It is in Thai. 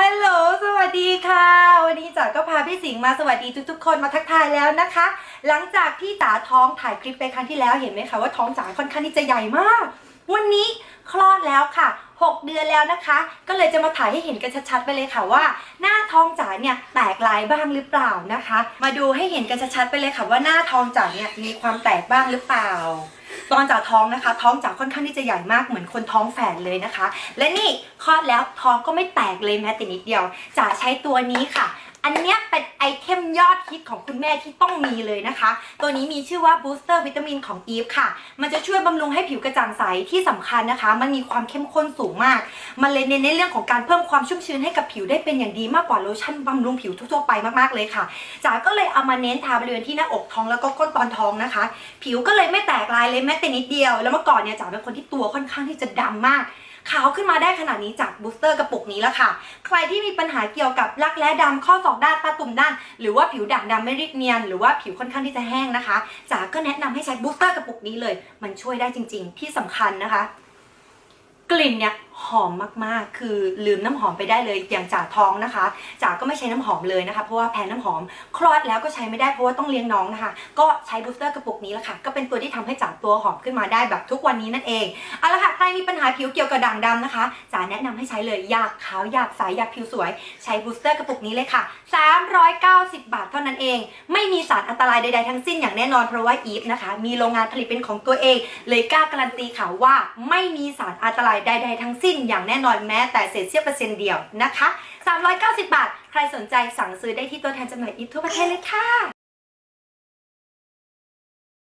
ฮัลโหล สวัสดีค่ะ วันนี้จ๋าก็พาพี่สิงห์มาสวัสดีทุกๆ คนมาทักทายแล้วนะคะ หลังจากที่จ๋าท้องถ่ายคลิปไปครั้งที่แล้วเห็นไหมคะว่าท้องจ๋าค่อนข้างที่จะใหญ่มาก วันนี้คลอดแล้วค่ะ 6 เดือนแล้วนะคะ ก็เลยจะมาถ่ายให้เห็นกันชัดๆไปเลยค่ะว่า หน้าท้องจ๋าเนี่ยแตกลายบ้างหรือเปล่านะคะ มาดูให้เห็นกันชัดๆไปเลยค่ะว่าหน้าท้องจ๋าเนี่ยมีความแตกบ้างหรือเปล่า ตอนจ๋าท้องนะคะ ท้องจ๋าค่อนข้างที่จะใหญ่มากเหมือนคนท้องแฝดเลยนะคะ และนี่คลอดแล้วท้องก็ไม่แตกเลยแม้แต่นิดเดียวจ๋าใช้ตัวนี้ค่ะ อันเนี้ยเป็นไอเทมยอดฮิตของคุณแม่ที่ต้องมีเลยนะคะ ตัวนี้มีชื่อว่า Booster วิตามินของ Eve ค่ะ มันจะช่วยบำรุงให้ผิวกระจ่างใสที่สำคัญนะคะ มันมีความเข้มข้นสูงมาก มันเลยเน้นในเรื่องของการเพิ่มความชุ่มชื้นให้กับผิวได้เป็นอย่างดีมากกว่าโลชั่นบำรุงผิวทั่วๆไปมากๆเลยค่ะจ๋าก็เลยเอามาเน้นทาบริเวณที่หน้าอกท้องแล้วก็ก้นตอนท้องนะคะ ผิวก็เลยไม่แตกลายเลยแม้แต่นิดเดียว แล้วเมื่อก่อนเนี่ยจ๋าเป็นคนที่ตัวค่อนข้างที่จะดำมาก ขาวขึ้นมาได้ขนาดนี้จากบูสเตอร์กระปุกนี้แล้วค่ะ ใครที่มีปัญหาเกี่ยวกับรักแร้ดำข้อศอกด้านตาตุ่มด้าน หรือว่าผิวด่างดำไม่เรียบเนียน หรือว่าผิวค่อนข้างที่จะแห้งนะคะจ๋าก็แนะนำให้ใช้บูสเตอร์กระปุกนี้เลย มันช่วยได้จริง ๆ ที่สำคัญนะคะ กลิ่นเนี่ย หอมมากๆ คือลืมน้ำหอมไปได้เลย อย่างจ่าท้องนะคะจ่าก็ไม่ใช้น้ำหอมเลยนะคะ เพราะว่าแพ้น้ำหอม คลอดแล้วก็ใช้ไม่ได้เพราะว่าต้องเลี้ยงน้องนะคะ ก็ใช้บูสเตอร์กระปุกนี้แหละค่ะ ก็เป็นตัวที่ทำให้จ่าตัวหอมขึ้นมาได้แบบทุกวันนี้นั่นเอง เอาละค่ะ ใครมีปัญหาผิวเกี่ยวกับด่างดำนะคะจ๋าแนะนำให้ใช้เลย อยากขาว อยากใส อยากผิวสวย ใช้บูสเตอร์กระปุกนี้เลยค่ะ 390 บาทเท่านั้นเอง ไม่มีสารอันตรายใดๆทั้งสิ้นอย่างแน่นอน เพราะว่าอีฟนะคะ มีโรงงานผลิตเป็นของตัวเอง เลยกล้าการันตีค่ะว่าไม่มีสารอันตรายใดๆทั้งสสิ้นอย่างแน่นอนแม้แต่เศษเสี้ยวเปอร์เซ็นต์เดียวนะคะ 390 บาท ใครสนใจสั่งซื้อได้ที่ตัวแทนจำหน่ายอีฟทั่วประเทศเลยค่ะ